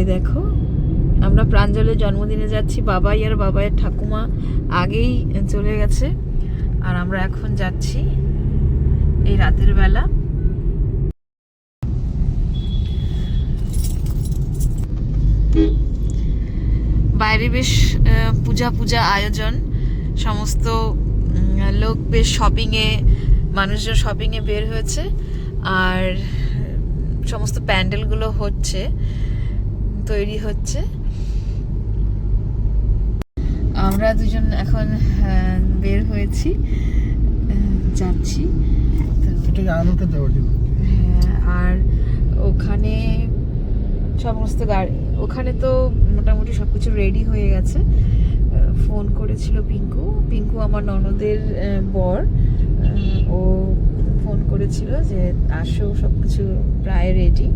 এই দেখো, আমরা প্রাঞ্জলের জন্মদিনে যাচ্ছি, বাবাই আর বাবাইয়ের ঠাকুমা আগেই চলে গেছে। আর আমরা এখন যাচ্ছি এই রাতের বেলা। বাইরে বেশ পূজা পূজা আয়োজন। সমস্ত লোক বেশ শপিংয়ে মানুষজন শপিংয়ে বের হয়েছে। আর সমস্ত প্যান্ডেলগুলো হচ্ছে। তৈরি হচ্ছে। আমরা দুজন এখন বের হয়েছি। যাচ্ছি। হ্যাঁ, আর ওখানে সমস্ত গাড়ি ওখানে তো মোটামুটি সব কিছু রেডি হয়ে গেছে। ফোন করেছিল পিঙ্কু। পিঙ্কু আমার ননদের বর। ও ফোন করেছিল যে আসো সব কিছু প্রায় রেডি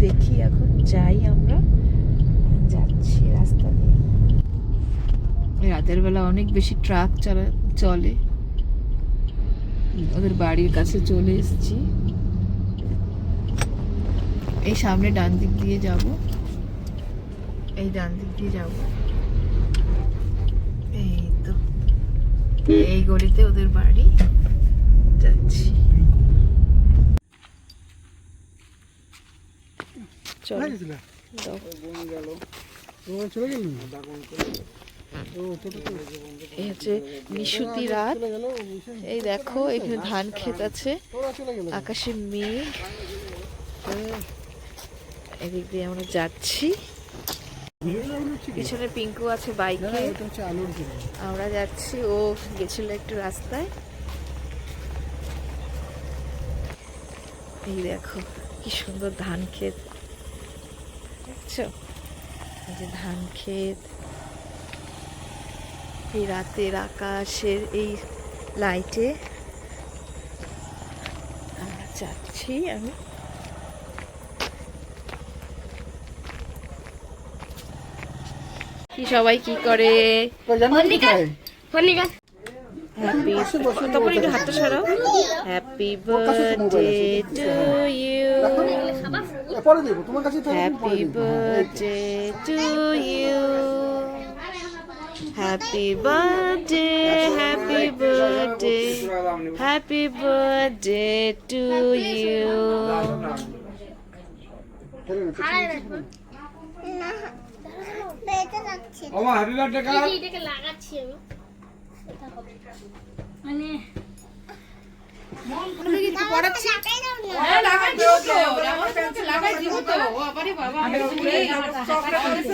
দেখি এখন, যাই আমরা। যাচ্ছি রাস্তা দিয়ে। রাতের বেলা অনেক বেশি ট্রাক চালা, চলে। ওদের বাড়ির কাছে চলে এসেছি। এই সামনে ডান দিক দিয়ে যাব। এই ডান দিক দিয়ে যাব। এই তো। এই গলিতে ওদের বাড়ি। যাচ্ছি। চলো। চলে এই হচ্ছে নিশুতি রাত। এই দেখো এখানে ধান ক্ষেত আছে। আকাশে মেঘ। এদিক দিয়ে আমরা যাচ্ছি। পিছনে পিঙ্কু আছে বাইকে। আমরা যাচ্ছি ও গেছিল একটু রাস্তায়। এই দেখো কি সুন্দর ধান ক্ষেত। দেখছ এই যে ধান ক্ষেত এই রাতের আকাশের এই লাইটে আমরা যাচ্ছি আমি। কি সবাই কি করে? হ্যাপি তারপরে একটু হাতটা সরাও। হ্যাপি বার্থডে টু ইউ পরে দেবো তোমার কাছে happy. Birthday to you happy birthday happy birthday happy birthday to you ওমা হ্যাপি বার্থডে কার? এটাকে লাগাচ্ছি আমি। এটা হবে। মানে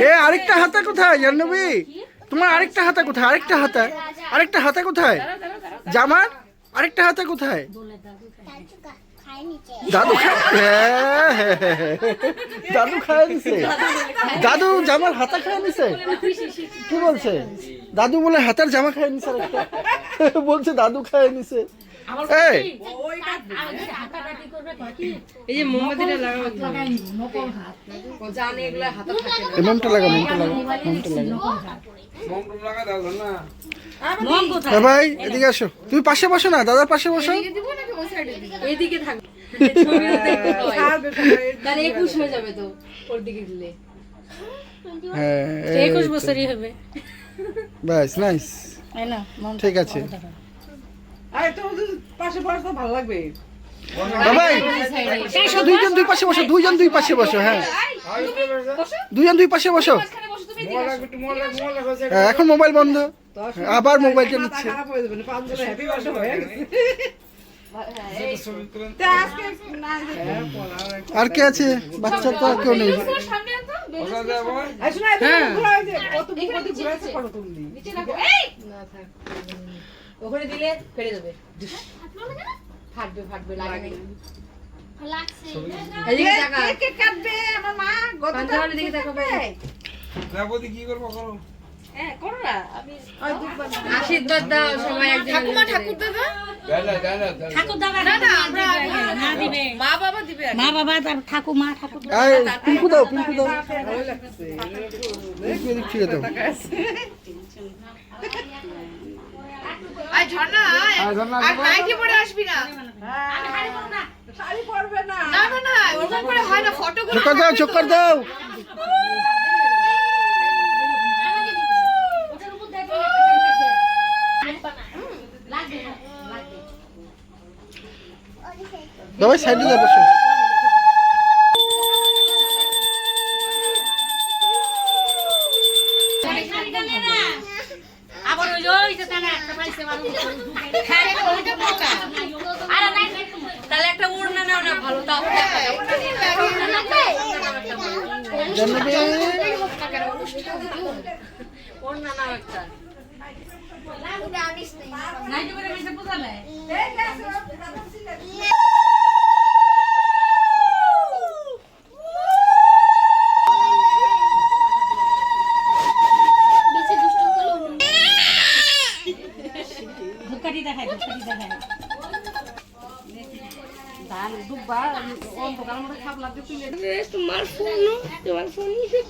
এ আরেকটা হাতা কোথায় জাহ্নবী? তোমার আরেকটা হাতা কোথায় আরেকটা হাতা আরেকটা হাতা কোথায়? জামার আরেকটা হাতা কোথায়? দাদু হ্যাঁ, হ্যাঁ, হ্যাঁ, হ্যাঁ। দাদু খায় নিছে দাদু জামার হাতা খায় নিছে কি বলছে? দাদু বলে হাতার জামা খায় নিছে আরেকটা। বলছে দাদু খায় নিছে এই! এমনটা লাগা মনটা লাগা মনটা লাগা মম টম লাগা দাও ধর না এ ভাই এদিকে আসো। তুমি পাশে বসো না দাদার পাশে বসো। এদিকে থাকবে একুশ হয়ে যাবে তো ওর দিকে দিলে হ্যাঁ একুশ বছরই হবে। ব্যাস নাইস। ঠিক আছে। আরে তো পাশে বসে তো ভালো লাগবে। দুইজন দুই পাশে বসো দুইজন দুই পাশে বসো হ্যাঁ। দুইজন দুই পাশে বসো। হ্যাঁ, এখন মোবাইল বন্ধ। আবার মোবাইলটা নিচ্ছে। আর কে আছে? বাচ্চা তো আর কেউ নেই। ওখানে দিলে ফেলে দেবে ফাটবে ফাটবে লাগে লাগছে এদিকে টাকা কে কে কাটবে আমার মা হ্যাঁ বাবা দিবে মা বাবা তার ঠাকুমা ঠাকুর পিঙ্কু দাও পিঙ্কু দাও ভালো লাগছে এদিক এদিক থেকে দাও আর ঝর্ণা আর ধর না আর নাইটি পরে আসবি। না শাড়ি পরবে না। না না না ওরকম করে হয় না ফটো চোখ দাও চোখ দাও। বাবা সাইডে যাও বসো আবার ওই ওই যে তানা একটা পাইছে মানুষ হ্যাঁ ওইটা পোকা আরে নাই তাহলে একটা ওড়না নাও না ভালো তাও জানাবে ওড়না নাও একটা নাই যে বলে মেসে পোকালে বেশি দুষ্ট করলে ধূপকাঠি দেখায় ধূপকাঠি দেখায় ধান ডুববা অন্ধকার মধ্যে খাবলা দিয়ে তোমার ফোন তোমার ফোন নিচে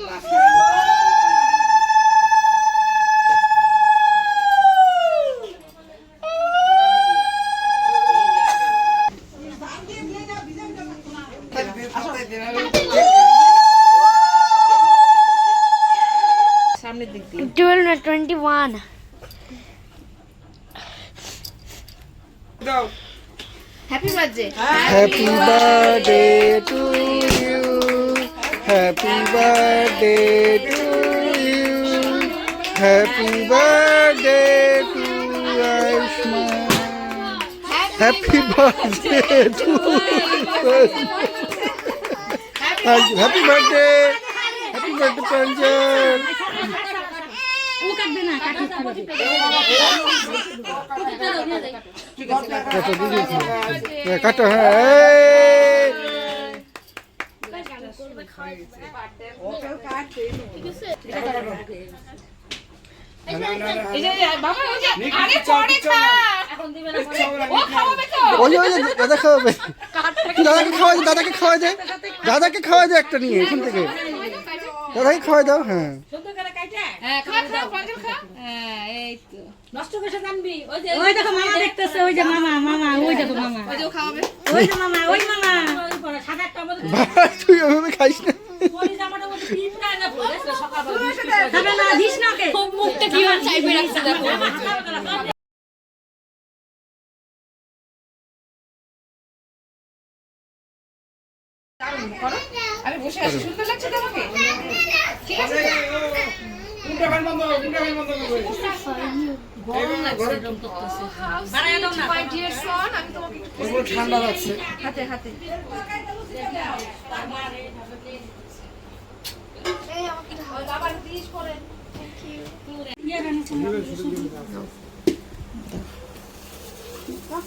সামনের দিক দিয়ে। টুয়েলভ না টোয়েন্টি ওয়ান দাও happy birthday happy birthday to you happy birthday to you happy birthday to Ayushman happy birthday to happy birthday happy birthday Pranjal ও কাটবে না কাটি কাটো দিদি হ্যাঁ, দাদাকে খাওয়াই দে দাদাকে খাওয়াই দে দাদাকে খাওয়াই দে একটা নিয়ে এখান থেকে দাদাকে খাওয়াই দাও হ্যাঁ হ্যাঁ হ্যাঁ তো ওই দেখো মামা দেখতেছে ওই যে মামা মামা ওই দেখো মামা ওই যে মামা ওই মামা সাদা একটা বাবা তুই ওইভাবে খাইস না। আমি বসে আছি সুন্দর লাগছে তোমাকে? ঠান্ডা লাগছে। হাতে হাতে।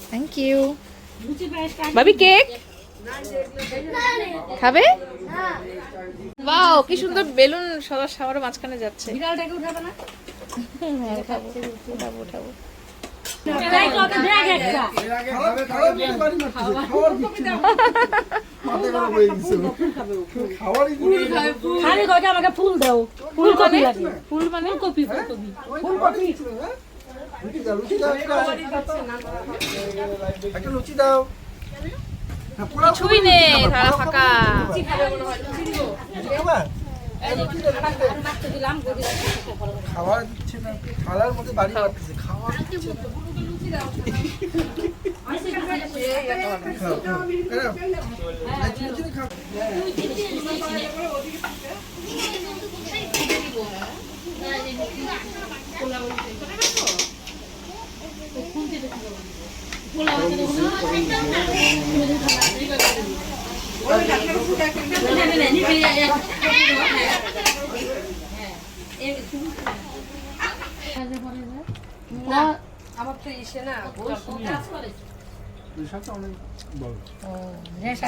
থ্যাংক ইউ ভাবি কেক খাবে? বাও কি সুন্দর বেলুন সদা সাওয়ার মাঝখানে যাচ্ছে। বিড়ালটাকে উঠাবে না? হ্যাঁ উঠাবো উঠাবো হয়ে আমাকে ফুল দাও। লাগে ফুল মানে? ফুল হ্যাঁ? লুচি দাও একটা। একটা লুচি দাও। পোড়া কিছুই নেই তারা ফাঁকা লুচি খাবা? এই লুচি দাও, লুচি দাও। খাওয়ার দিচ্ছে না খাওয়ার মধ্যে বাড়ি পাঠাচ্ছে খাওয়ার দিচ্ছে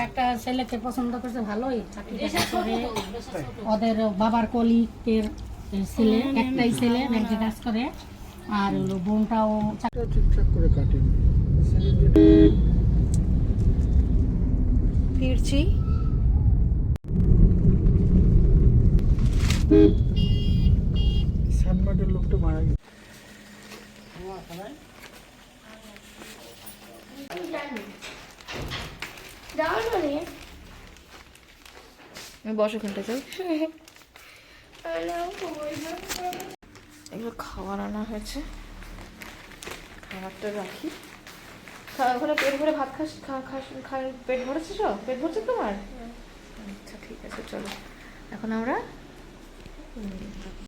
একটা ছেলেকে পছন্দ ভালোই চাকরি করে ওদের বাবার কলিকের ছেলে একটাই ছেলে ব্যাংকে কাজ করে আর বোনটাও ঠিকঠাক করে কাটেন সানমার্টের লোকটা মারা গেছে। আমি বসো ওখানটা যাই এগুলো খাবার আনা হয়েছে। খাবারটা রাখি। ওখানে পেট ভরে ভাত খাস, খা- খাস খাস পেট ভরেছে সব? পেট ভরছে তোমার? আচ্ছা ঠিক আছে, চলো। এখন আমরা